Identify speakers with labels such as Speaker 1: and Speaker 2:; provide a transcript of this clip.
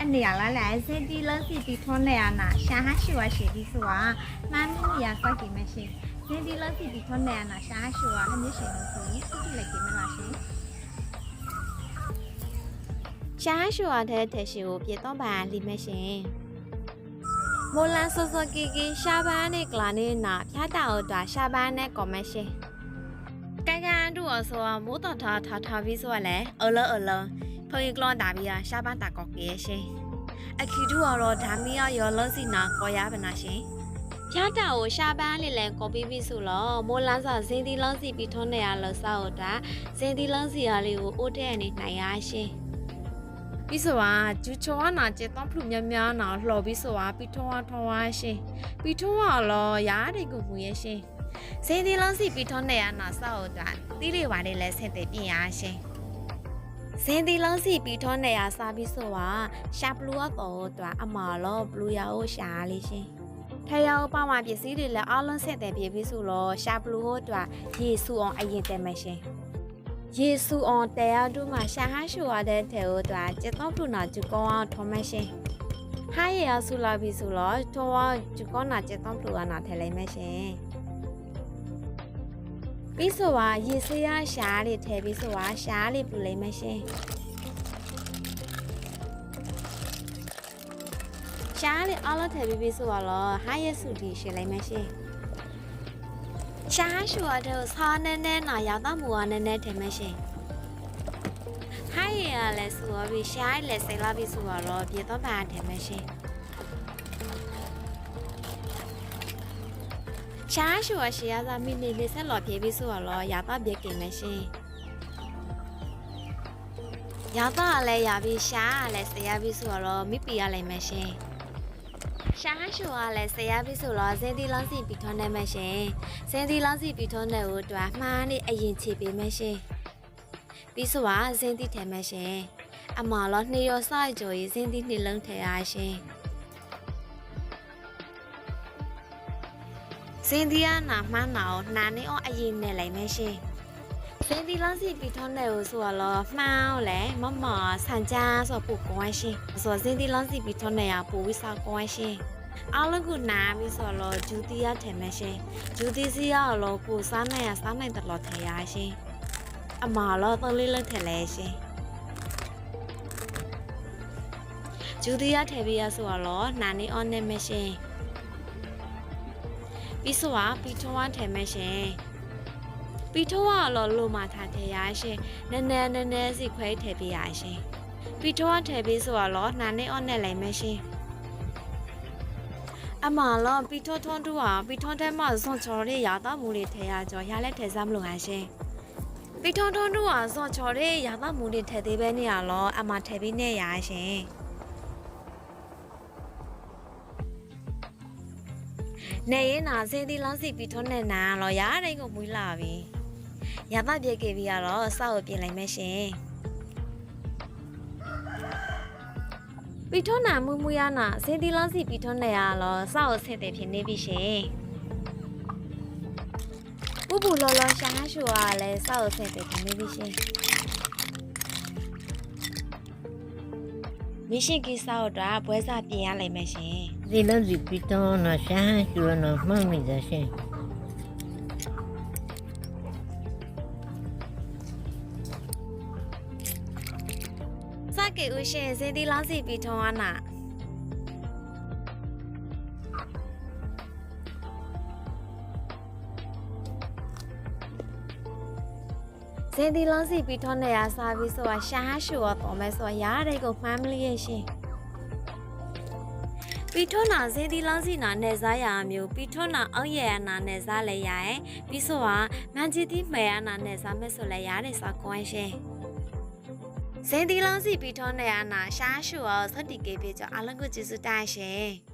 Speaker 1: အနေရလာလဲစင်တီလစီတီထွန်းနေရနာရှာဟရှိဝရှိဒီဆိုတာမှန်းမီယာစိုက်ကြည့်မယ်ရှင်စင်တီလစီတီထွန်းနေရနာရှာဟရှိဝဟမြရှင်လို့ဆိုရင်သိလိုက်ကြည့်မလားရှင်
Speaker 2: ရှားရှူရတဲ့တဲ့ရှင်ကိုပြေတော့ပါလိမရှင်မိုလန်စောစောကီကီရှားပန်းနဲ့ကလာနေနာဖျားတာဟုတ်တာရှားပန်းနဲ့ကော်မရှင်ကန်ကန်တို့အစောမိုးတော်ထားထားထားပြီးဆိုရလဲအလောအလော ဖုန်ကလွန်တာပြီးရှားပန်းတာကောက်ကေရှင်အခီတို့ကတော့ဓာမီယာရောလောစီနာကောရပါနာရှင်ဖျားတာကိုရှားပန်းလေးလဲကော်ပြီးပြီဆိုတော့မိုလန်စာစင်းတီလောစီပြီးထုံးနေရလို့စောက်တာစင်းတီလောစီရလေးကိုအိုးတဲ့အနေနိုင်ရရှင်ပြီးဆိုပါဂျူချောနာကျေတောင်းဖလူများများနာလှော်ပြီးဆိုပါပြီးထုံးဝထုံးဝရှင်ပြီးထုံးဝလောရားတဲ့ကိုမူရဲ့ရှင်စင်းဒီလုံးစီပြီးထုံးနေရနာဆောက်တာတီးလေးပါလေးလဲဆင်တဲ့ပြင်ရရှင် စင်းဒီလုံးစီပြီးထုံးနေရစားပြီးဆိုပါရှာဘလူးတော့တော့အမာလောဘလူးရအိုရှာလေးရှင်ထယောပမပစ္စည်းတွေလည်းအားလုံးဆက်တဲ့ပြပြီးဆိုတော့ရှာဘလူးဟိုတော့ရေဆူအောင်အရင်တက်မယ်ရှင်ယေစုအောင်တရားတို့မှာရှာဟရှူရတဲ့တဲ့ဟိုတော့ကျတော့ပူနာကျကောင်းထောမရှင်ဟာရရဆူလာပြီဆိုတော့ထောကျကောနာကျတော့ပူနာထဲလိုက်မရှင် ပြီးဆိုပါရေစရရှားလေးထဲပြီးဆိုပါရှားလေးပူလိုက်မရှင်ရှားလေးအားလုံးထဲပြီးပြီးဆိုတော့ဟာရဆူတီရှင်းလိုက်မရှင်ရှားရှူရတဲ့စားနဲနဲနာရတာမူရနဲနဲတယ်မရှင်ဟိုင်ရလဲဆိုပြီးရှားလဲစိတ်လာပြီးဆိုတော့ပြေတော့ပါတယ်မရှင် ရှားရှူရရှေးရသာမိနေလေးဆက်လော်ပြေပြီးဆိုတော့ရတာပြေကိမရှင်ရတာလည်းရပြီးရှားလည်းဆရာပြီးဆိုတော့မိပီရလိုက်မရှင်ရှားရှူကလည်းဆရာပြီဆိုတော့စင်တီလောင်းစီပြီးထွန်းနေမရှင်စင်တီလောင်းစီပြီးထွန်းတဲ့ကိုတွာမှားနေအရင်ချေပေးမရှင်ပြီးဆိုပါစင်တီထဲမရှင်အမလောနှေရောစိုက်ကြော်ရေးစင်တီနှလုံးထဲရရှင် စင်တီကနာမှန်းနာကိုနာနေအောင်အရင်နဲ့လိုက်မရှင်စင်တီလောင်းစီပြီးထွန်းတဲ့ကိုဆိုတော့မှန်းအောင်လေမမဆန်ချာဆိုပူကွန်ရှင်ဆိုစင်တီလောင်းစီပြီးထွန်းနေရပူဝိစာကွန်ရှင်အားလုံးကနာပြီးဆိုတော့ဂျူတီရထဲမရှင်ဂျူတီစီရတော့ကိုစားနိုင်ရစားနိုင်တယ်လို့ထင်ရရှင်အမလောတော့လေးလက်ထဲလဲရှင်ဂျူတီရထဲပြီးရဆိုတော့နာနေ on နေမရှင် ပြီးဆိုပါပြီးထွန်းဝထဲမရှင်ပြီးထွန်းဝတော့လိုမာထားထဲရရှင်နည်းနည်းနည်းနည်းစီခွဲထဲပြီးရရှင်ပြီးထွန်းဝထဲပြီးဆိုတော့နာနေ on နဲ့လိုက်မရှင်အမလောပီထွန်းထွန်းတူဟာပီထွန်းတဲ့မစွန်ချော်ရဲ့ရာသမှုတွေထဲရကြောရလက်ထဲစားမလို့ငါရှင်ပီထွန်းထွန်းတူဟာစွန်ချော်ရဲ့ရာသမှုတွေထဲသေးပဲနေရလောအမထဲပြီးနေရရှင် နေရင်နာစင်းဒီလောင်းစီပီထွန်းနဲ့နာလောရတဲ့ကိုမွေးလာပြီရာသပြေကေပြီးရတော့စောက်ကိုပြင်လိုက်မယ်ရှင်ပီထွန်းနာမူမူရနာစင်တီလောစီပီထွန်းနေရလောစောက်ဆင့်တဲ့ဖြစ်နေပြီရှင်ပူပူလောလောရှာရှူရလဲစောက်ဆင့်တဲ့ဖြစ်နေပြီရှင်မရှင်ကိစ္စတော့ဘွဲစားပြင်ရလိုက်မယ်ရှင်
Speaker 3: ဒီလိုဒီပီတောနာရှာကျူနာမှတ်မိတယ်ရှင်
Speaker 2: စကေဦးရှင်စင်တီလောစီပီထွန်းအနာစင်တီလောစီပီထွန်းနေရစားပြီးဆိုတော့ရှာရှူရတော့မဲဆိုရတဲ့ကိုမှန်းမလို့ရရှင် ပီထွန်းနာစင်းဒီလောင်းစီနာနဲ့စားရမျိုးပီထွန်းနာအောက်ရရနာနဲ့စားလဲရရဲ့ပြီးဆိုပါမန်ဂျီတီမဲရနာနဲ့စားမဲ့ဆိုလဲရတယ်ဆိုကွန်ရှင်စင်းဒီလောင်းစီပီထွန်းနဲ့အနာရှားရှူအောင်စတိကေပြေကြောင့်အလုံးကိုကျေးဇူးတင်ရှင်